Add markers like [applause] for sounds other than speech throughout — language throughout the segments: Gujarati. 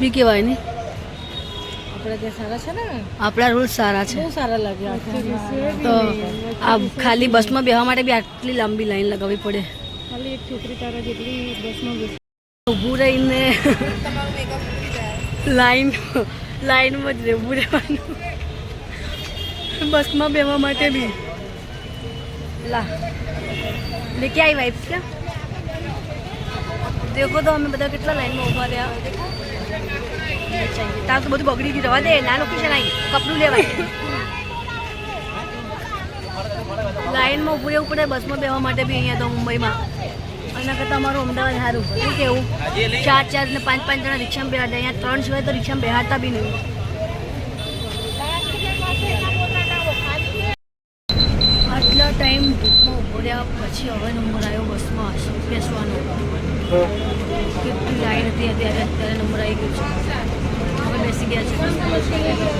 બી કહેવાય ને. આપણે ત્યાં સારા છે ને? આપણા રૂલ્સ સારા છે. બહુ સારા લાગ્યા તો આ ખાલી બસમાં બેહવા માટે બી આટલી લાંબી લાઈન લગાવવી પડે. ખાલી એક છોકરી તારા જેટલી બસમાં ઊભું રહીને લાઈન લાઈનમાં જ રહેવું રહેવાનું. બસમાં બેહવા માટે બી. લા. લેકે આવી વાઈફ ક્યાં દેખો તો અમે બધા કેટલા લાઈનમાં ઊભા રહ્યા. તાર તો બધું બગડી ગયું. રવા દે ના લોકેશન આવી કપડું લેવાય લાઈનમાં ઉભું રહેવું પડે, બસમાં બેવા માટે બી અહીંયા તો મુંબઈમાં. એના કરતાં અમારું અમદાવાદ સારું. શું કેવું? ચાર ચાર ને પાંચ પાંચ જણા રિક્ષામાં બેહાડે. અહીંયા ત્રણ સિવાય તો રિક્ષામાં બેહાડતા બી નહીં. ટાઈમ ધૂપમાં ઊભો રહ્યા, પછી હવે નંબર આવ્યો બસમાં. બેસવાનો કેટલી લાઈન હતી અત્યારે અત્યારે નંબર આવી ગયો છે. હવે બેસી ગયા છે.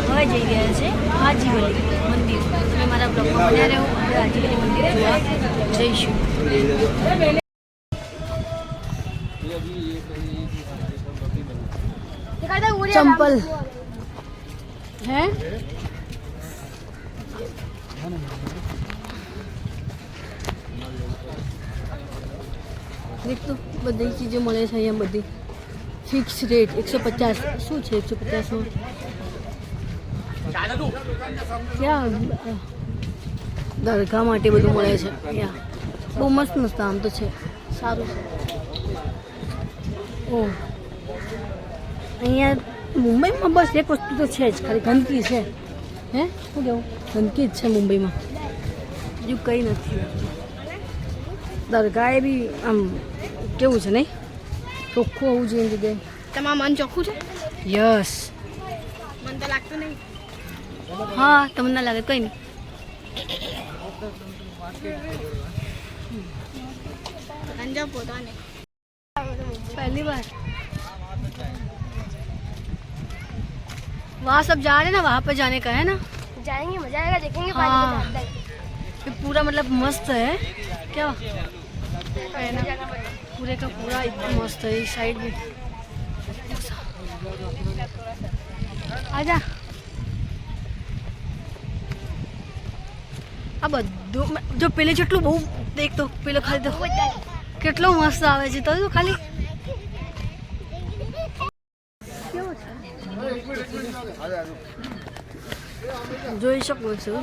હવે જઈ ગયા છે હાજીવલી મંદિર. તમે મારા બ્લોગમાં બન્યા રહો. હવે હાજીવલી મંદિર જોવા જઈશું. ચંપલ. હે? દેખ તો બધી ચીજો મળે છે અહીંયા બધી ફિક્સ રેટ એકસો પચાસ શું છે એકસો પચાસમાં ક્યાં દરગાહ માટે બધું મળે છે અહીંયા બહુ મસ્ત મસ્ત આમ તો છે સારું છે ઓ અહીંયા મુંબઈમાં બસ એક વસ્તુ તો છે જ ખાલી ગંદકી છે હે શું કેવું ગંદકી જ છે મુંબઈમાં બીજું કંઈ નથી દરગાહે બી આમ કેવું છે નહીં ચોખ્ખું હોવું જોઈએ એની જગ્યાએ તમારું મન ચોખ્ખું છે યસ મન તો લાગતું નહીં હા તમને ના લાગે કંઈ નહીં અંજા પોતાને पहली बार वहाँ सब जा रहे हैं ना वहाँ पे जाने का है ना जाएंगे मजा आएगा देखेंगे हाँ। पानी में ये पूरा मतलब मस्त है क्या है ना पूरे का पूरा इतना मस्त है इस साइड भी आजा આ બધું જો પેલે જેટલું બહુ દેખ તો પેલો ખાલી તો કેટલો મસ્ત આવે છે તો જો ખાલી કેવો છે જોઈ શકો છો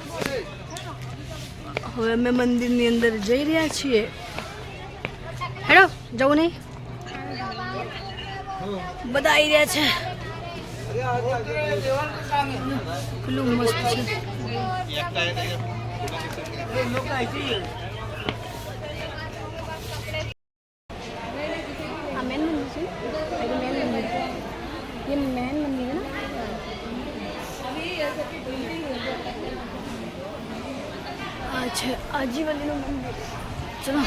હવે અમે મંદિરની અંદર જઈ રહ્યા છીએ હેડો જવું નહીં? બધા આવી રહ્યા છે. ખુલ્લું મસ્ત છે. છે. આજીવલીનું મંદિર ચલો,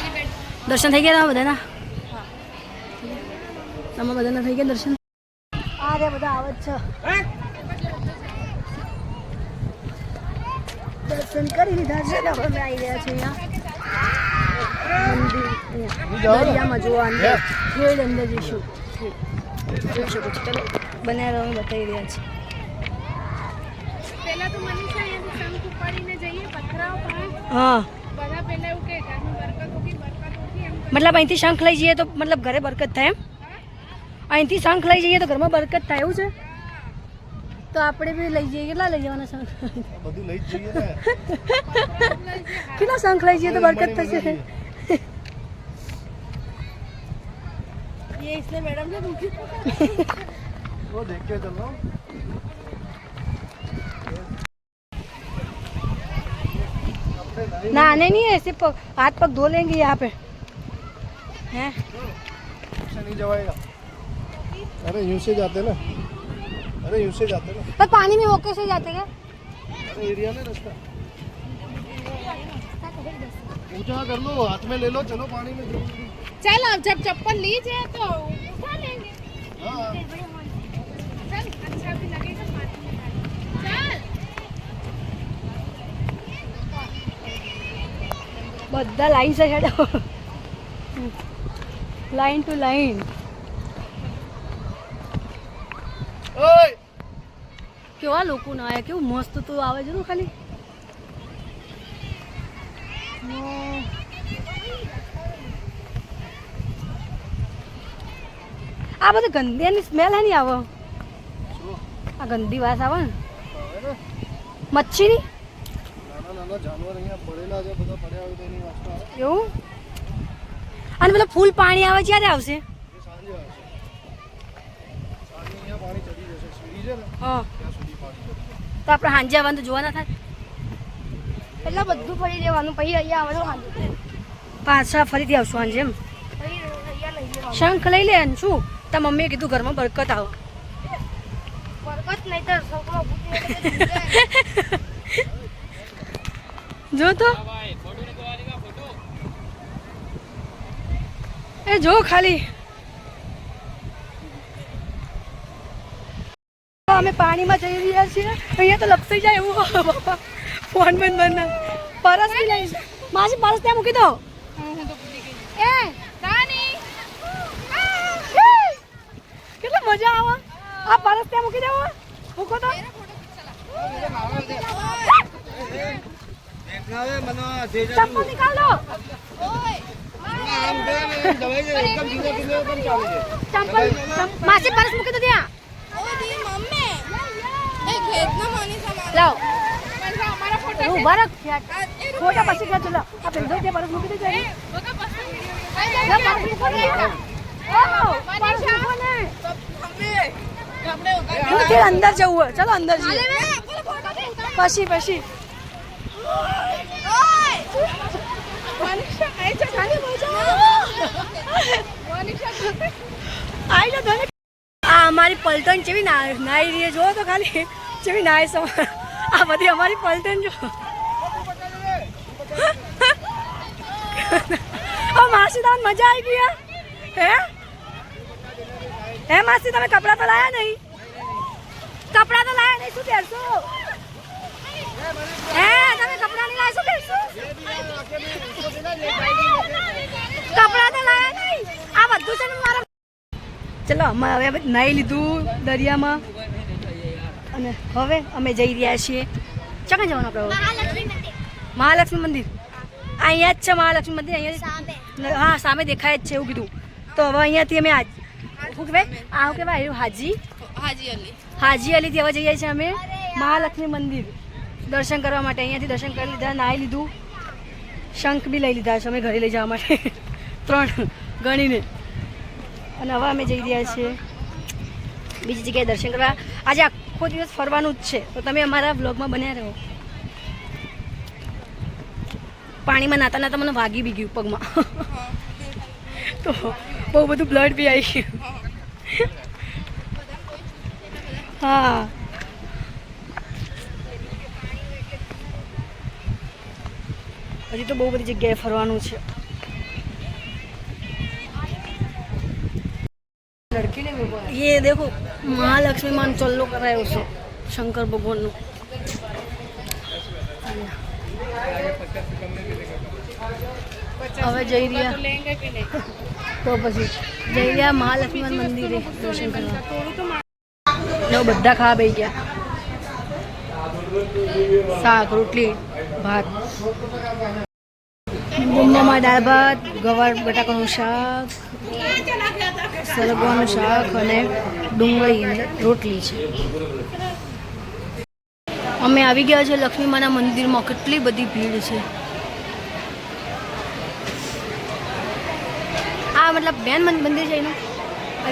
દર્શન થઈ ગયા હતા બધાના? તમારા બધાના થઈ ગયા દર્શન? આ રે બધા આવે છે. દર્શન કરી લીધા છે ને અમે આવી રહ્યા છીએ અહીંયા. દરિયામાં જોવા અંદર અંદર જઈશું. જોઈ શકો છો ચલો. બન્યા રહો બતાવી રહ્યા છીએ. પહેલા તો મનીષા અહીંયાથી શંખ ઉપાડીને જઈએ પથરાઓ પાંચ હા. બધા પહેલા એવું કે ઘરની બરકત હોગી બરકત હોગી મતલબ અહીંથી શંખ લઈ જઈએ તો મતલબ ઘરે બરકત થાય એમ? અહીંથી શંખ લઈ જઈએ તો ઘરમાં બરકત થાય એવું છે તો આપણે બી લઈ જઈએ કેટલા લઈ જવાના શંખ બધું લઈ જ જઈએ ને કેટલા શંખ લઈ જઈએ તો બરકત થશે ये इसने मैडम ने पूछी वो देख के चलो नहाने नहीं है ऐसे प- हाथ पग धो लेंगे यहाँ पे हैं से नहीं जवाएगा अरे यूं से जाते ना अरे यूं से जाते ना पर पानी में होके से जाते क्या अरे एरिया में रास्ता ऊंचा कर लो हाथ में ले लो चलो पानी में चल अब जब चप्पल लीजिए तो उठा लेंगे हाँ चल अच्छा भी लगेगा पानी में चल બધા લાઈન છે હેડો લાઈન ટુ લાઈન કેવા લોકો ના આવ્યા કેવું મસ્ત તો આવે છે ને ખાલી. આ બધું ગંદી સ્મેલ હે નહીં આવે. આ ગંદી વાસ આવે ને. મચ્છીની? એવું? અને પેલા ફૂલ પાણી આવે ક્યારે આવશે? હા ત્યાં સુધી પાણી ચડી જશે તો આપણે સાંજે આવવાનું જોવા ના થાય. એટલે બધું ફરી લેવાનું પછી અહીંયા આવવાનું હાંજે. પાછા ફરીથી આવશું હાંજે એમ. શંખ લઈ લે શું? તાર મમ્મીએ કીધું ઘરમાં બરકત આવો. બરકત નહીં તો જો તો. એ જો ખાલી. અમે પાણીમાં જઈ રહ્યા છીએ. અહીંયા તો લપસી જાય એવું. ફોન બંધ બંધ પરસ બી લઈ માસી પરસ ત્યાં મૂકી દો. એ કેટલી મજા આવે. આ પરસ ત્યાં મૂકી દેવો. મૂકો તો. ચપ્પલ નીકાળ. દો ચંપલ માસી પરસ મૂકી દો ત્યાં. લાવ ઊભા રાખ ફોટા પછી ક્યાં ચલો. આ પેલો મૂકી દેજો મૂકો અંદર જવું હોય? ચલો અંદર જઈએ. પછી પછી આ અમારી પલટણ જેવી નાઈ રહી જો તો ખાલી. જેવી નાય સમ આ બધી અમારી પલટન જો. [laughs] ઓ, માસી તમને મજા આવી ગઈ? હે? હે? માસી, તમે કપડાં તો લાયા નહીં? કપડાં તો લાયા નહીં, શું પહેરશો? હે, તમે કપડાં નહીં લાયા, શું પહેરશો? કપડાં તો લાયા નહીં. આ બધું છે ને મારા ચલો, અમે હવે નાહી લીધું દરિયામાં. અને હવે અમે જઈ રહ્યા છીએ. ચાકા જવાનું આપણે મહાલક્ષ્મી મંદિર. અહીંયા જ છે મહાલક્ષ્મી મંદિર? અહીંયા હા સામે દેખાય જ છે એવું કીધું. તો હવે અહીંયાથી અમે આજ શું કહેવાય? આ શું કહેવાય? હાજી? હાજી અલી. હાજી અલીથી હવે જઈએ છીએ અમે મહાલક્ષ્મી મંદિર. દર્શન કરવા માટે અહીંયાથી દર્શન કરી લીધા નાહી લીધું. શંખ બી લઈ લીધા છે અમે ઘરે લઈ જવા માટે. [laughs] ત્રણ ગણીને. અને હવે અમે જઈ રહ્યા છીએ. બીજી જગ્યાએ દર્શન કરવા. આજે આખો દિવસ ફરવાનું જ છે તો તમે અમારા બ્લોગમાં બન્યા રહો પાણીમાં નાતા નાતા મને વાગી બી ગયું પગમાં તો બહુ બધું બ્લડ બી આવી ગયું હા હજી તો બહુ બધી જગ્યાએ ફરવાનું છે ये देखो મહાલક્ષ્મીમાં ચલ્લો કરાયો છે શંકર ભગવાનનો. હવે જઈ રહ્યા. તો પછી જઈ રહ્યા મહાલક્ષ્મી મંદિરે દર્શન કરવા. બધા ખા ભાઈ ગયા. શાક રોટલી ભાત. મમ્મામાં દાળ ભાત ગવાર બટાકાનું શાક. સરગવાનું શાક અને ડુંગળી અને રોટલી છે. અમે આવી ગયા છે લક્ષ્મીમાના મંદિરમાં. કેટલી બધી ભીડ છે. આ મતલબ મેન, મંદિર છે એનું?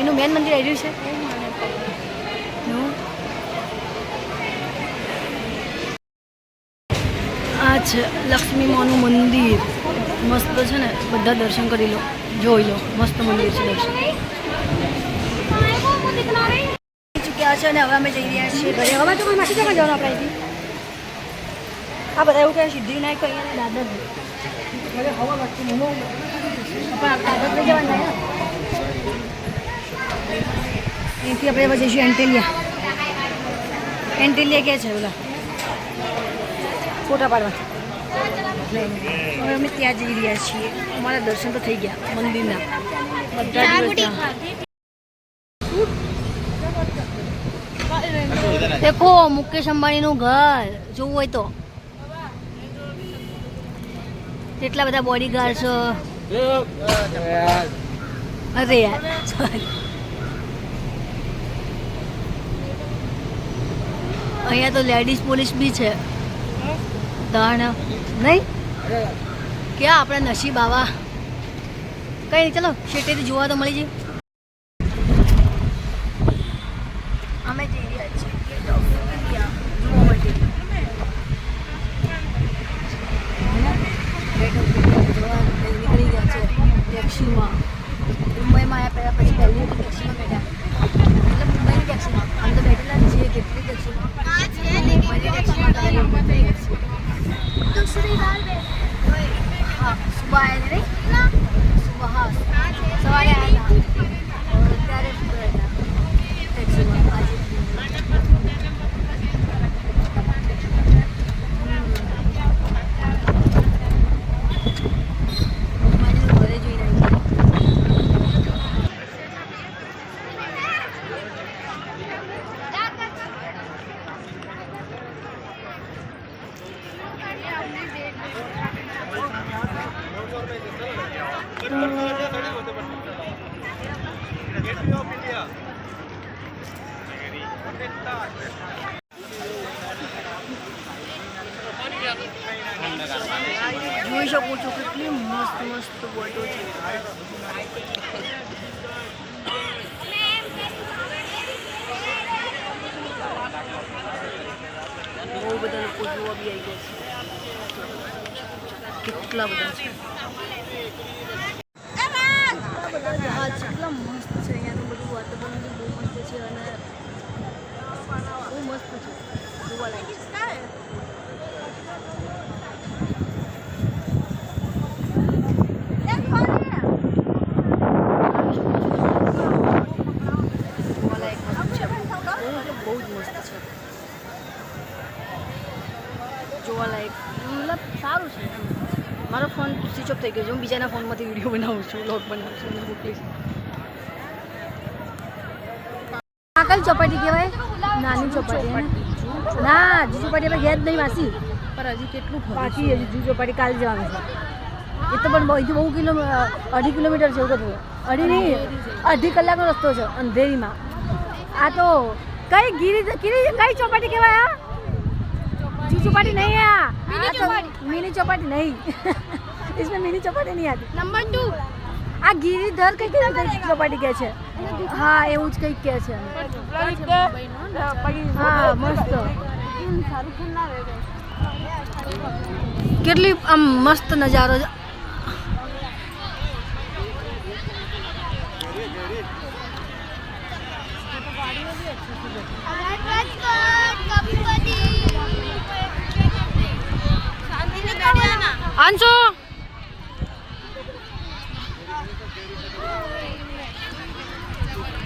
એનું મેન મંદિર આવી રહ્યું છે? આ છે લક્ષ્મી માનું મંદિર. મસ્ત છે ને? બધા દર્શન કરી લો. જોઈ લો. મસ્ત મંદિર છે દર્શન. ચૂક્યા છે અને હવે અમે જઈ રહ્યા છીએ ઘરે. હવે આ બધા એવું કહે સિદ્ધિવિનાયક અહીંયા દાદર ઘરે હવા નહીં પણ દાદર જવાનું થાય આપણે હવે જઈશું એન્ટેલિયા. એન્ટેલિયા ક્યાં છે ઓલા? ફોટા પાડવા. હવે અમે ત્યાં જઈ રહ્યા છીએ. અમારા દર્શન તો થઈ ગયા મંદિરના. દેખો મુકેશ અંબાણીનું ઘર જોવું હોય તો. કેટલા બધા બોડીગાર્ડ છે? અરે યાર. અહીંયા તો લેડીઝ પોલીસ બી છે. તાણ નહીં? ક્યાં આપણા નસીબ આવા? કઈ નહીં ચલો શેટેથી જોવા તો મળી જાય અમે જઈ રહ્યા છીએ Gate of India જોવા માટે Gate of India જોવા નીકળી ગયા છે ટેક્સીમાં મુંબઈમાં આવ્યા પહેલાં પછી પહેલી વખત ટેક્સીમાં બેઠા એટલે મુંબઈની ટેક્સીમાં આમ તો બેઠેલા જ છીએ કેટલી ટેક્સીમાં મુંબઈની ટેક્સીમાં તો આવી મુંબઈની ટેક્સી હા સુબહ આવ્યા નહીં સુબહ હા સવારે આવ્યા હતા ત્યારે બેઠા ટેક્સીમાં આજે મારી ઘરે જોઈ રહી છે જોઈ શકો છો કેટલી મસ્ત મસ્ત બોટો છે બહુ જોવા બી આવી ગયા છે. કેટલા બધા છે? કેટલા મસ્ત છે અહીંયાનું બધું વાતાવરણ બહુ મસ્ત છે અને બહુ મસ્ત છે. જોવા બહુ બહુ જ મસ્ત છે. જોવાલાયક મતલબ સારું છે. મારો ફોન સ્વિચ ઓફ થઈ ગયો છે. હું બીજાના ફોનમાંથી વીડિયો બનાવું છું વ્લોગ બનાવું છું મોકલીશ કઈ ચોપાટી કહેવાય? નાની ચોપાટી ના? જુ ચોપાટી આપણે ગયા જ નહીં માસી પણ હજી કેટલું બાકી હજી જુ ચોપાટી કાલે જવાનું છે. એ તો પણ હજુ બહુ કિલો અઢી કિલોમીટર છે એવું કહેતું અઢી નહીં અઢી કલાકનો રસ્તો છે અંધેરીમાં. આ તો કઈ ગીરી ગીરી કઈ ચોપાટી કહેવાય આ जू चौपाटी नहीं है यहाँ मिनी चौपाटी मिनी चौपाटी नहीं [laughs] इसमें मिनी चौपाटी नहीं आती નંબર ટુ આ ગિરિધર કઈ કઈ ચોપાટી કે છે હા એવું જ કંઈક કે છે હા મસ્ત કેટલી આમ મસ્ત નજારો છે આંસો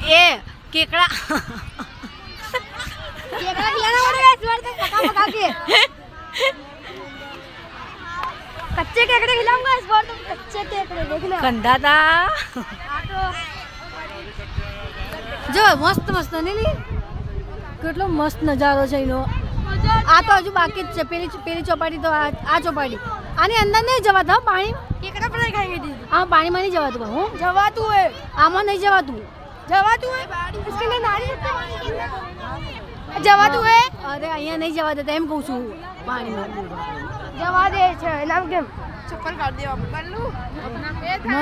એ કેકડા कच्चे केकड़े खिलाऊंगा इस बार तुम कच्चे केकड़े देखना કંધાતા જો મસ્ત મસ્ત નહીં લી કેટલો મસ્ત નજારો છે એનો આ તો હજુ બાકી જ છે પેલી પેલી ચોપાટી તો આ આ ચોપાટી આની અંદર નહીં જવા પાણી એકડા પણ ખાઈ ગઈ હા પાણીમાં નહીં જવાતું હું. જવાતું હોય. આમાં નહીં જવાતું. જવાતું હોય? જવાતું હોય? અરે અહીંયા નહીં જવા દેતા એમ કહું છું પાણીમાં. જવા દે છે નામ કેમ? ચપ્પલ કાઢી દેવા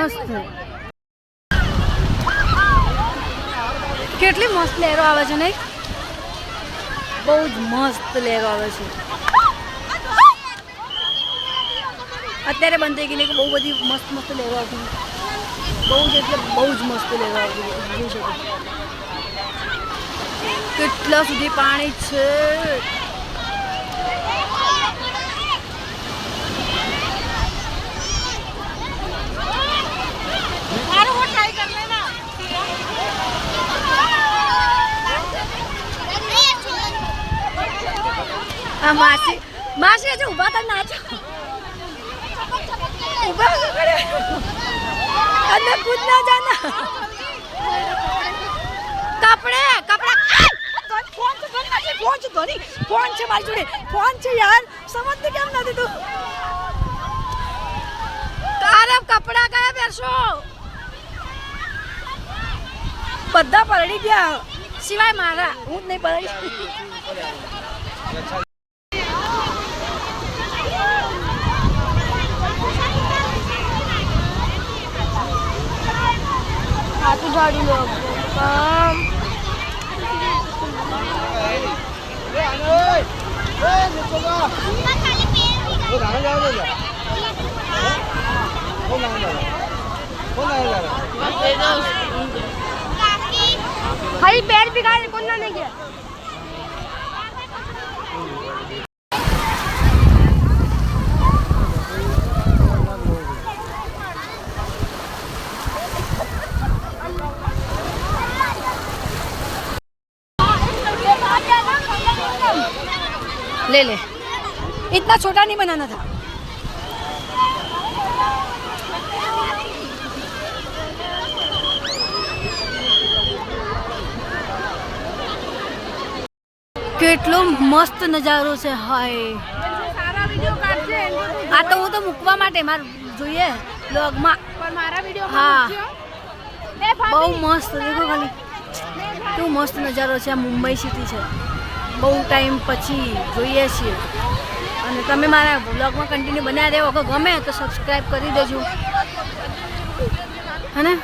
મસ્ત. કેટલી મસ્ત લહેરો આવે છે નહીં? બહુ જ મસ્ત લહેરો આવે છે. અત્યારે બંધ થઈ ગઈને કે બહુ બધી મસ્ત મસ્ત લેવા આવતી. બહુ જ એટલે બહુ જ મસ્ત લેવા આવતી. જોઈ શકો કેટલા સુધી પાણી છે? માસી માસી હજુ ઊભા થઈને નાચો ભાગો કરે. અંદર કૂદ ના જાના કપડે, કપડા. ફોન તો ઘરી મારી ફોન છે ઘરી ફોન છે મારી જોડે. ફોન છે યાર. સમજતો કેમ નથી તું તારે કપડા કયા પહેરશો? બધા પલળી ગયા. સિવાય મારા. હું જ નહીં પલળી. વાળું લોક ખાલી પેર બિગાડે કોણ ના નહીં ગયા? ले ले इतना छोटा नहीं बनाना था કેટલો મસ્ત નજારો છે હાય સારા વિડીયો કાઢજે એન્ડ આ તો હું તો મૂકવા માટે મારે જોઈએ બ્લોગમાં પણ મારા વિડીયો હા. લે બહુ ભાભી મસ્ત દેખો ખાલી કેવું મસ્ત નજારો છે આ મુંબઈ સિટી છે બહુ ટાઈમ પછી જોઈએ છીએ. અને તમે મારા બ્લોગમાં કન્ટિન્યુ બનાવી દેવો. કે ગમે તો સબસ્ક્રાઈબ કરી દેજો. હે. ને